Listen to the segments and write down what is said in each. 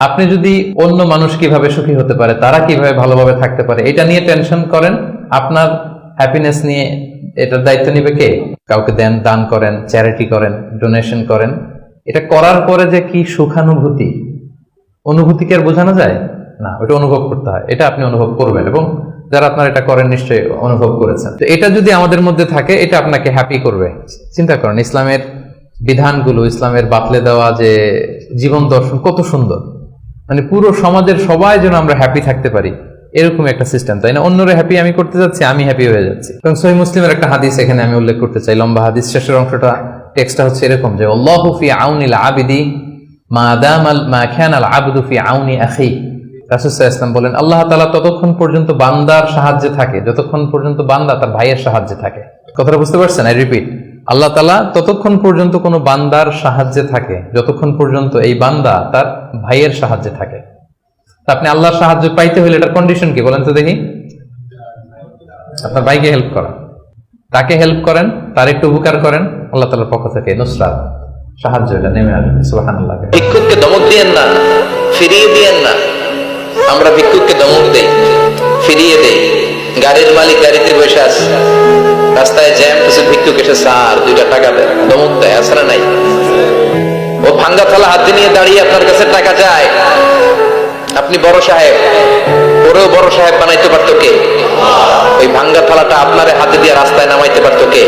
আপনি যদি অন্য মানুষ কীভাবে সুখী হতে পারে, তারা কীভাবে ভালোভাবে থাকতে পারে, এটা নিয়ে টেনশন করেন। আপনার হ্যাপিনেস নিয়ে এটার দায়িত্ব নিবে কে? কাউকে দেন, দান করেন চ্যারিটি করেন ডোনেশন করেন। এটা করার পরে যে কি সুখানুভূতি? অনুভূতি কি আর বোঝানো যায়? না, ওটা অনুভব করতে হয়। এটা আপনি অনুভব করবেন এবং যারা আপনার এটা করেন নিশ্চয়ই অনুভব করেছেন। তো এটা যদি আমাদের মধ্যে থাকে, এটা আপনাকে হ্যাপি করবে। চিন্তা করেন, ইসলামের বিধানগুলো, ইসলামের বাতলে দেওয়া যে জীবন দর্শন, কত সুন্দর। মানে পুরো সমাজের সবাই যেন আমরা হ্যাপি থাকতে পারি। এরকম একটা সিস্টেম তাই না? অন্যরা হ্যাপি আমি করতে যাচ্ছি, আমি হ্যাপি হয়ে যাচ্ছি। এবং সহি মুসলিমের একটা হাদিস এখানে আমি উল্লেখ করতে চাই। লম্বা হাদিস শেষের অংশটা টেক্সটটা হচ্ছে এরকম যে ফি আউনিল আবিদি মা দামাল মা খান আল আবদু ফি আউনি আখি। রাসূল ইসলাম বলেন, আল্লাহ তালা ততক্ষণ পর্যন্ত বান্দার সাহায্যে থাকে, যতক্ষণ পর্যন্ত বান্দা তার ভাইয়ের সাহায্যে থাকে। কথাটা বুঝতে পারছেন? আই রিপিট আল্লাহ তালা ততক্ষণ পর্যন্ত কোনো বান্দার সাহায্যে থাকে, যতক্ষণ পর্যন্ত এই বান্দা তার ভাইয়ের সাহায্যে থাকে। তা আপনি আল্লাহর সাহায্য পাইতে হলে এটার কন্ডিশন কি বলেন তো দেখি? আপনার ভাইকে হেল্প করা। তাকে হেল্প করেন? তার একটু উপকার করেন। আল্লাহ তালার পক্ষ থেকে নুসরাত। সাহায্য এটা নেমে আসবে সুবাহান ভিক্ষুককে দমক দিয়েন না, ফিরিয়ে দিয়েন না। আমরা ভিক্ষুককে দমক দেই, ফিরিয়ে দেই। গাড়ির মালিক গাড়িতে বসে আছে। রাস্তায় জ্যাম, কিছু ভিক্ষুক এসে সার দুইটা টাকা দেয় দমক দেয় আসরা নাই। ও ভাঙ্গা থালা হাতে নিয়ে দাঁড়িয়ে আপনার কাছে টাকা চায়। আপনি বড় সাহেব, ওরেও বড় সাহেব বানাইতে পারতো কে? ওই ভাঙ্গা থালাটা আপনার হাতে দিয়ে রাস্তায় নামাইতে পারতো কে?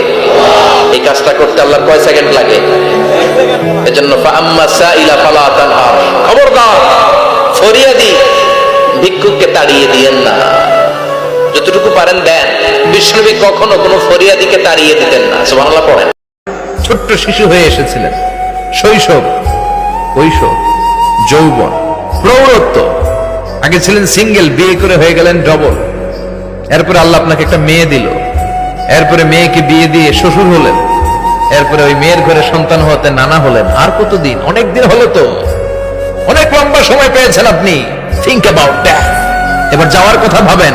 এই কাজটা করতে আল্লাহর কয় সেকেন্ড লাগে? এজন্য খবরদার, ফরিয়াদি, ভিক্ষুককে তাড়িয়ে দিয়েন না। যতটুকু পারেন দেন। বিষ্ণুবী কখনো কোনো ফরিয়াদিকে তাড়িয়ে দিতেন না। সুবহানাল্লাহ, পড়েন। ছোট্ট শিশু হয়ে এসেছিলেন। শৈশব কৈশোর যৌবন, প্রৌঢ়ত্ব। আগে ছিলেন সিঙ্গেল, বিয়ে করে হয়ে গেলেন ডবল। এরপরে আল্লাহ আপনাকে একটা মেয়ে দিল। এরপরে মেয়েকে বিয়ে দিয়ে শ্বশুর হলেন। এরপরে ওই মেয়ের ঘরে সন্তান হতে নানা হলেন। আর কতদিন? অনেক দিন হলো তো। অনেক লম্বা সময় পেয়েছেন আপনি। থিঙ্ক অ্যাবাউট এবার যাওয়ার কথা ভাবেন।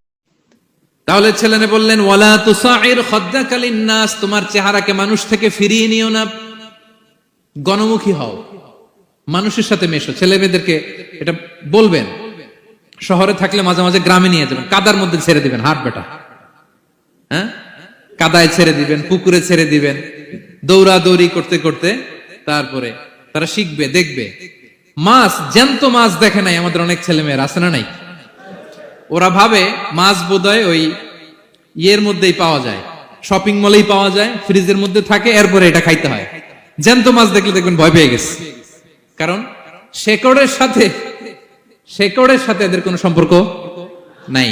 তাহলে ছেলেনে বললেন, ওয়ালা তুসাইর খদ্দাকালীন নাস তোমার চেহারাকে মানুষ থেকে ফিরিয়ে নিও না। গণমুখী হও। মানুষের সাথে মেশো। ছেলে মেয়েদেরকে এটা বলবেন। শহরে থাকলে মাঝে মাঝে গ্রামে নিয়ে যাবেন। কাদার মধ্যে ছেড়ে দিবেন। হাট বেটা। হ্যাঁ? কাদায় ছেড়ে দিবেন, পুকুরে ছেড়ে দিবেন। দৌড়া দৌড়ি করতে করতে তারপরে তারা শিখবে, দেখবে। মাছ, জ্যান্ত মাছ দেখে নাই আমাদের অনেক ছেলে মেয়ের, আছে না নাই? ওরা ভাবে মাছ বোধহয় ওই ইয়ের মধ্যেই পাওয়া যায়। শপিং মলেই পাওয়া যায় ফ্রিজের মধ্যে থাকে, এরপরে এটা খাইতে হয়। জ্যান্ত মাছ দেখলে দেখবেন ভয় পেয়ে গেছে। কারণ শেকড়ের সাথে শেকড়ের সাথে এদের কোনো সম্পর্ক নাই।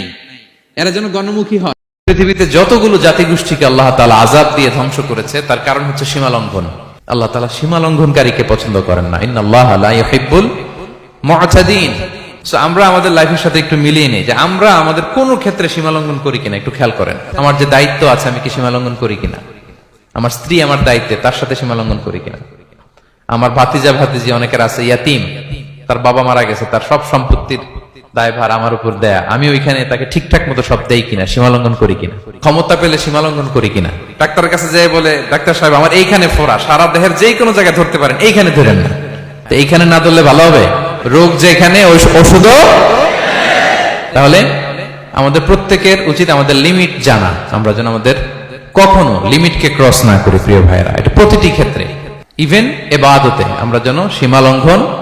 এরা যেন গণমুখী হয়। পৃথিবীতে যতগুলো জাতিগোষ্ঠীকে আল্লাহ তালা আজাদ দিয়ে ধ্বংস করেছে, তার কারণ হচ্ছে সীমা লঙ্ঘন আল্লাহ তালা সীমা লঙ্ঘনকারীকে পছন্দ করেন না। ইন্নাল্লাহ লা ইউহিব্বুল মুআতাদিন So, আমরা আমাদের লাইফের সাথে একটু মিলিয়ে নিই যে আমরা আমাদের কোন ক্ষেত্রে সীমা লঙ্ঘন করি কিনা একটু খেয়াল করেন। আমার যে দায়িত্ব আছে আমি কি সীমা লঙ্ঘন করি কিনা? আমার স্ত্রী আমার দায়িত্বে তার সাথে সীমা লঙ্ঘন করি কিনা? আমার ভাতিজা ভাতিজি অনেকের আছে ইয়াতিম। তার বাবা মারা গেছে তার সব সম্পত্তির দায়ভার আমার উপর দেয়া। আমি ওইখানে তাকে ঠিকঠাক মতো সব দেই কিনা সীমালঙ্ঘন করি কিনা? ক্ষমতা পেলে সীমালঙ্ঘন করি কিনা? ডাক্তারের কাছে যেয়ে বলে ডাক্তার সাহেব আমার এইখানে ফোরা সারা দেহের যে কোনো জায়গায় ধরতে পারেন এইখানে ধরেন না। এইখানে না ধরলে ভালো হবে? রোগ যেখানে ওষুধও তাহলে আমাদের প্রত্যেকের উচিত আমাদের লিমিট জানা। আমরা যেন আমাদের কখনো লিমিটকে ক্রস না করি, প্রিয় ভাইয়েরা। এটা প্রতিটি ক্ষেত্রে। ইভেন এবাদতে আমরা যেন সীমা লঙ্ঘন